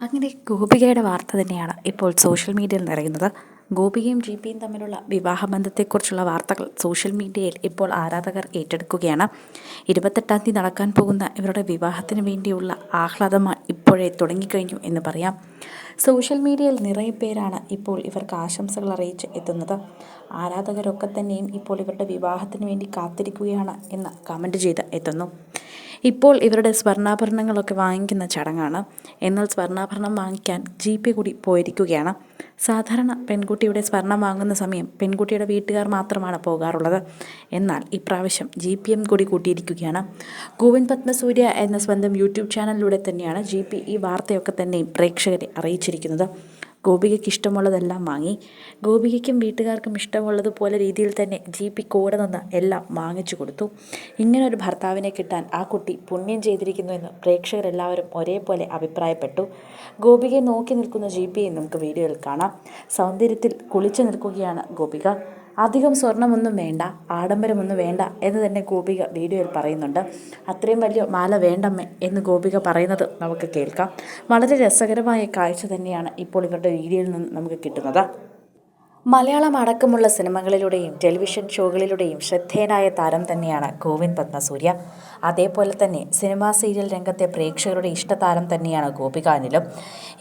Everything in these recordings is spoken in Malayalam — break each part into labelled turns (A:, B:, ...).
A: അങ്ങനെ ഗോപികയുടെ വാർത്ത തന്നെയാണ് ഇപ്പോൾ സോഷ്യൽ മീഡിയയിൽ നിറയുന്നത്. ഗോപികയും ജി പിയും തമ്മിലുള്ള വിവാഹബന്ധത്തെക്കുറിച്ചുള്ള വാർത്തകൾ സോഷ്യൽ മീഡിയയിൽ ഇപ്പോൾ ആരാധകർ ഏറ്റെടുക്കുകയാണ്. ഇരുപത്തെട്ടാം തീയതി നടക്കാൻ പോകുന്ന ഇവരുടെ വിവാഹത്തിന് വേണ്ടിയുള്ള ആഹ്ലാദം ഇപ്പോഴേ തുടങ്ങിക്കഴിഞ്ഞു എന്ന് പറയാം. സോഷ്യൽ മീഡിയയിൽ നിറയെ പേരാണ് ഇപ്പോൾ ഇവർക്ക് ആശംസകൾ അറിയിച്ച് എത്തുന്നത്. ആരാധകരൊക്കെ തന്നെയും ഇപ്പോൾ ഇവരുടെ വിവാഹത്തിന് വേണ്ടി കാത്തിരിക്കുകയാണ് എന്ന് കമന്റ് ചെയ്ത് എത്തുന്നു. ഇപ്പോൾ ഇവരുടെ സ്വർണാഭരണങ്ങളൊക്കെ വാങ്ങിക്കുന്ന ചടങ്ങാണ്. എന്നാൽ സ്വർണാഭരണം വാങ്ങിക്കാൻ ജി പി കൂടി പോയിരിക്കുകയാണ്. സാധാരണ പെൺകുട്ടിയുടെ സ്വർണം വാങ്ങുന്ന സമയം പെൺകുട്ടിയുടെ വീട്ടുകാർ മാത്രമാണ് പോകാറുള്ളത്. എന്നാൽ ഇപ്രാവശ്യം ജി പി എം കൂടി കൂട്ടിയിരിക്കുകയാണ്. ഗോവിന്ദ് പത്മസൂര്യ എന്ന സ്വന്തം യൂട്യൂബ് ചാനലിലൂടെ തന്നെയാണ് ജി പി ഈ വാർത്തയൊക്കെ തന്നെയും പ്രേക്ഷകരെ അറിയിച്ചിരിക്കുന്നത്. ഗോപികയ്ക്ക് ഇഷ്ടമുള്ളതെല്ലാം വാങ്ങി. ഗോപികയ്ക്കും വീട്ടുകാർക്കും ഇഷ്ടമുള്ളതുപോലെ രീതിയിൽ തന്നെ ജി പി കൂടെ നിന്ന് എല്ലാം വാങ്ങിച്ചു കൊടുത്തു. ഇങ്ങനെ ഒരു ഭർത്താവിനെ കിട്ടാൻ ആ കുട്ടി പുണ്യം ചെയ്തിരിക്കുന്നു എന്ന് പ്രേക്ഷകരെല്ലാവരും ഒരേപോലെ അഭിപ്രായപ്പെട്ടു. ഗോപികയെ നോക്കി നിൽക്കുന്ന ജി നമുക്ക് വീഡിയോയിൽ കാണാം. സൗന്ദര്യത്തിൽ കുളിച്ചു നിൽക്കുകയാണ് ഗോപിക. അധികം സ്വർണമൊന്നും വേണ്ട ആഡംബരമൊന്നും വേണ്ട എന്ന് തന്നെ ഗോപിക വീഡിയോയിൽ പറയുന്നുണ്ട്. അത്രയും വലിയ മാല വേണ്ടമ്മേ എന്ന് ഗോപിക പറയുന്നത് നമുക്ക് കേൾക്കാം. വളരെ രസകരമായ കാഴ്ച തന്നെയാണ് ഇപ്പോൾ ഇവരുടെ വീഡിയോയിൽ നിന്ന് നമുക്ക് കിട്ടുന്നത്. മലയാളം അടക്കമുള്ള സിനിമകളിലൂടെയും ടെലിവിഷൻ ഷോകളിലൂടെയും ശ്രദ്ധേയനായ താരം തന്നെയാണ് ഗോവിന്ദ് പത്മസൂര്യ. അതേപോലെ തന്നെ സിനിമാ സീരിയൽ രംഗത്തെ പ്രേക്ഷകരുടെ ഇഷ്ടതാരം തന്നെയാണ് ഗോപികാനിലും.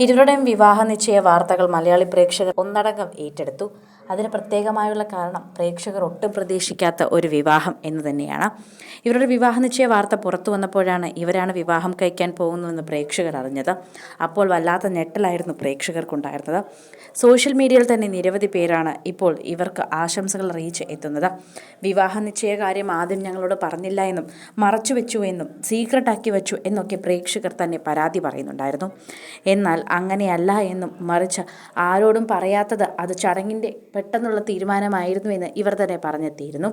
A: ഇരുവരുടെയും വിവാഹ നിശ്ചയ വാർത്തകൾ മലയാളി പ്രേക്ഷകർ ഒന്നടങ്കം ഏറ്റെടുത്തു. അതിന് പ്രത്യേകമായുള്ള കാരണം പ്രേക്ഷകർ ഒട്ടും പ്രതീക്ഷിക്കാത്ത ഒരു വിവാഹം എന്ന് തന്നെയാണ്. ഇവരുടെ വിവാഹ നിശ്ചയ വാർത്ത പുറത്തു വന്നപ്പോഴാണ് ഇവരാണ് വിവാഹം കഴിക്കാൻ പോകുന്നുവെന്ന് പ്രേക്ഷകർ അറിഞ്ഞത്. അപ്പോൾ വല്ലാത്ത ഞെട്ടലായിരുന്നു പ്രേക്ഷകർക്കുണ്ടായിരുന്നത്. സോഷ്യൽ മീഡിയയിൽ തന്നെ നിരവധി പേരാണ് ഇപ്പോൾ ഇവർക്ക് ആശംസകൾ അറിയിച്ച് എത്തുന്നത്. വിവാഹ നിശ്ചയ കാര്യം ആദ്യം ഞങ്ങളോട് പറഞ്ഞില്ല എന്നും മറച്ചു വെച്ചു എന്നും സീക്രട്ട് ആക്കി വെച്ചു എന്നൊക്കെ പ്രേക്ഷകർ തന്നെ പരാതി പറയുന്നുണ്ടായിരുന്നു. എന്നാൽ അങ്ങനെയല്ല എന്നും മറിച്ച് ആരോടും പറയാത്തത് അത് ചടങ്ങിന്റെ പെട്ടെന്നുള്ള തീരുമാനമായിരുന്നു എന്ന് ഇവർ തന്നെ പറഞ്ഞെത്തിയിരുന്നു.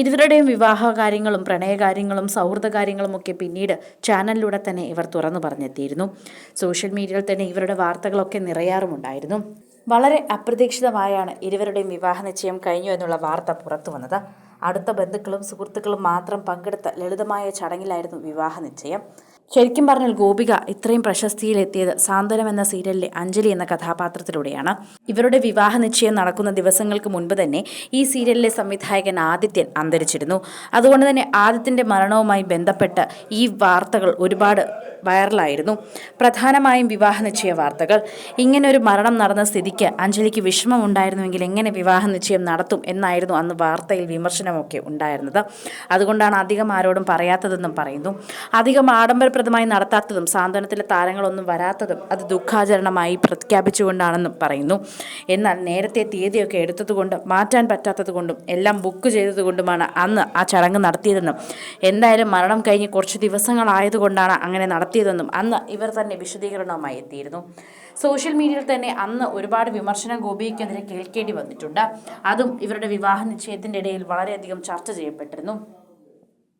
A: ഇരുവരുടെയും വിവാഹ കാര്യങ്ങളും പ്രണയകാര്യങ്ങളും സൗഹൃദ കാര്യങ്ങളും ഒക്കെ പിന്നീട് ചാനലിലൂടെ തന്നെ ഇവർ തുറന്നു പറഞ്ഞെത്തിയിരുന്നു. സോഷ്യൽ മീഡിയയിൽ തന്നെ ഇവരുടെ വാർത്തകളൊക്കെ നിറയാറുമുണ്ടായിരുന്നു. വളരെ അപ്രതീക്ഷിതമായാണ് ഇരുവരുടെയും വിവാഹ നിശ്ചയം കഴിഞ്ഞു എന്നുള്ള വാർത്ത പുറത്തു വന്നത്. അടുത്ത ബന്ധുക്കളും സുഹൃത്തുക്കളും മാത്രം പങ്കെടുത്ത ലളിതമായ ചടങ്ങിലായിരുന്നു വിവാഹ നിശ്ചയം. ശരിക്കും പറഞ്ഞാൽ ഗോപിക ഇത്രയും പ്രശസ്തിയിലെത്തിയത് സാന്ത്വനം എന്ന സീരിയലിലെ അഞ്ജലി എന്ന കഥാപാത്രത്തിലൂടെയാണ്. ഇവരുടെ വിവാഹ നിശ്ചയം നടക്കുന്ന ദിവസങ്ങൾക്ക് മുൻപ് തന്നെ ഈ സീരിയലിലെ സംവിധായകൻ ആദിത്യൻ അന്തരിച്ചിരുന്നു. അതുകൊണ്ട് തന്നെ ആദിത്യന്റെ മരണവുമായി ബന്ധപ്പെട്ട് ഈ വാർത്തകൾ ഒരുപാട് വൈറലായിരുന്നു. പ്രധാനമായും വിവാഹ നിശ്ചയ വാർത്തകൾ. ഇങ്ങനെ ഒരു മരണം നടന്ന സ്ഥിതിക്ക് അഞ്ജലിക്ക് വിഷമമുണ്ടായിരുന്നുവെങ്കിൽ എങ്ങനെ വിവാഹ നിശ്ചയം നടത്തും എന്നായിരുന്നു അന്ന് വാർത്തയിൽ വിമർശനമൊക്കെ ഉണ്ടായിരുന്നത്. അതുകൊണ്ടാണ് അധികം ആരോടും പറയാത്തതെന്നും പറയുന്നു. അധികം ആഡംബരപ്രദമായി നടത്താത്തതും സാന്ത്വനത്തിലെ താരങ്ങളൊന്നും വരാത്തതും അത് ദുഃഖാചരണമായി പ്രഖ്യാപിച്ചുകൊണ്ടാണെന്നും പറയുന്നു. എന്നാൽ നേരത്തെ തീയതിയൊക്കെ എടുത്തതുകൊണ്ട് മാറ്റാൻ പറ്റാത്തതുകൊണ്ടും എല്ലാം ബുക്ക് ചെയ്തതുകൊണ്ടുമാണ് അന്ന് ആ ചടങ്ങ് നടത്തിയതെന്നും എന്തായാലും മരണം കഴിഞ്ഞ് കുറച്ച് ദിവസങ്ങളായതുകൊണ്ടാണ് അങ്ങനെ നടത്തിയതെന്നും അന്ന് ഇവർ തന്നെ വിശദീകരണവുമായി എത്തിയിരുന്നു. സോഷ്യൽ മീഡിയയിൽ തന്നെ അന്ന് ഒരുപാട് വിമർശനം ഗോപിക്കെതിരെ കേൾക്കേണ്ടി വന്നിട്ടുണ്ട്. അതും ഇവരുടെ വിവാഹ നിശ്ചയത്തിന്റെ ഇടയിൽ വളരെയധികം ചർച്ച ചെയ്യപ്പെട്ടിരുന്നു.